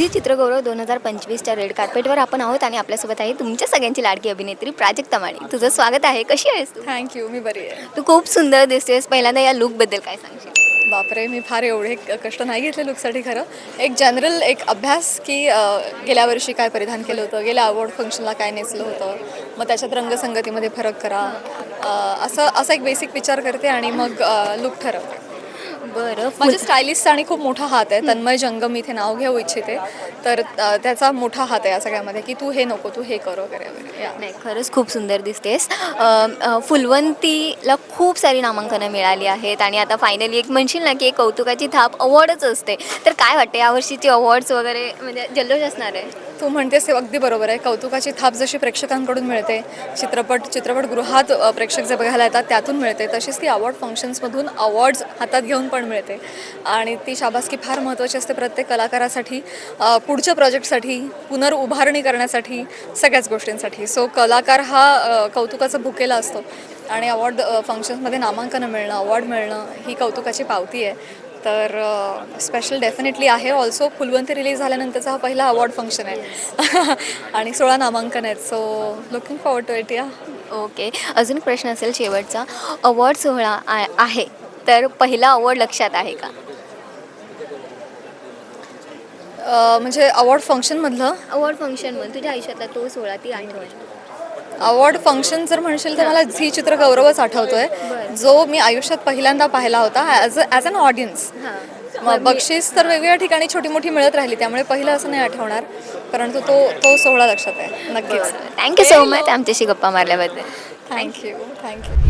Zee चित्रगौरव दोन हजार पंचवीसच्या red कार्पेटवर आपण आहोत आणि आपल्यासोबत आहे तुमच्या सगळ्यांची लाडकी अभिनेत्री प्राजक्ता माळी तुझं स्वागत आहे. कशी आहेस तू? थँक्यू मी बरी आहे. तू खूप सुंदर दिसतेस. पहिल्यांदा या लुकबद्दल काय सांगशील? बापरे मी फार एवढे कष्ट नाही घेतले लुकसाठी खरं. एक जनरल एक अभ्यास की अ, गेल्या वर्षी काय परिधान केलं होतं? गेल्या अवॉर्ड फंक्शनला काय नेसलं होतं? मग त्याच्यात रंगसंगतीमध्ये फरक करा. अ, असं असा एक बेसिक विचार करते आणि मग लुक ठरवते. बरं. माझ्या स्टायलिस्ट आणि खूप मोठा हात आहे. तन्मय जंगम इथे नाव घेऊ इच्छिते. तर त्याचा मोठा हात आहे या सगळ्यामध्ये की तू हे नको तू हे कर वगैरे वगैरे. नाही खरंच खूप सुंदर दिसतेस. फुलवंतीला खूप सारी नामांकनं मिळाली आहेत आणि आता फायनली एक म्हणशील ना की एक कौतुकाची थाप अवॉर्डच असते. तर काय वाटते यावर्षीचे अवॉर्ड्स वगैरे म्हणजे जल्लोष असणार आहे? तू म्हणतेस ते अगदी बरोबर आहे. कौतुकाची थाप जशी प्रेक्षकांकडून मिळते चित्रपट चित्रपटगृहात प्रेक्षक जे बघायला येतात त्यातून मिळते. तशीच ती अवॉर्ड फंक्शन्समधून अवॉर्ड्स हातात घेऊन पण मिळते. आणि ती शाबासकी फार महत्त्वाची असते प्रत्येक कलाकारासाठी पुढच्या प्रोजेक्टसाठी पुनर्उभारणी करण्यासाठी सगळ्याच गोष्टींसाठी. सो कलाकार हा कौतुकाचा भुकेला असतो. आणि अवॉर्ड फंक्शन्समध्ये नामांकनं मिळणं अवॉर्ड मिळणं ही कौतुकाची पावती आहे. तर स्पेशल डेफिनेटली आहे. ऑल्सो फुलवंती रिलीज झाल्यानंतरचा हा पहिला अवॉर्ड फंक्शन आहे. आणि सोळा नामांकन आहेत. So looking forward to it yeah okay अजून प्रश्न असेल शेवटचा. अवॉर्ड सोहळा आहे. तर पहिला अवॉर्ड लक्षात आहे का? म्हणजे अवॉर्ड फंक्शनमधलं अवॉर्ड फंक्शनमध्ये तुझ्या आयुष्यातला तो सोहळा ती आठवण. अवॉर्ड फंक्शन जर म्हणशील तर मला झी चित्रगौरवच आठवतोय. बरं. जो मी आयुष्यात पहिल्यांदा पाहिला होता ॲज ॲज अन ऑडियन्स हां. मग बक्षीस तर वेगवेगळ्या ठिकाणी छोटी मोठी मिळत राहिली त्यामुळे पहिलं असं नाही आठवणार. परंतु तो तो सोहळा लक्षात आहे. नक्कीच. थँक्यू सो मच आमच्याशी गप्पा मारल्याबद्दल. Thank you thank you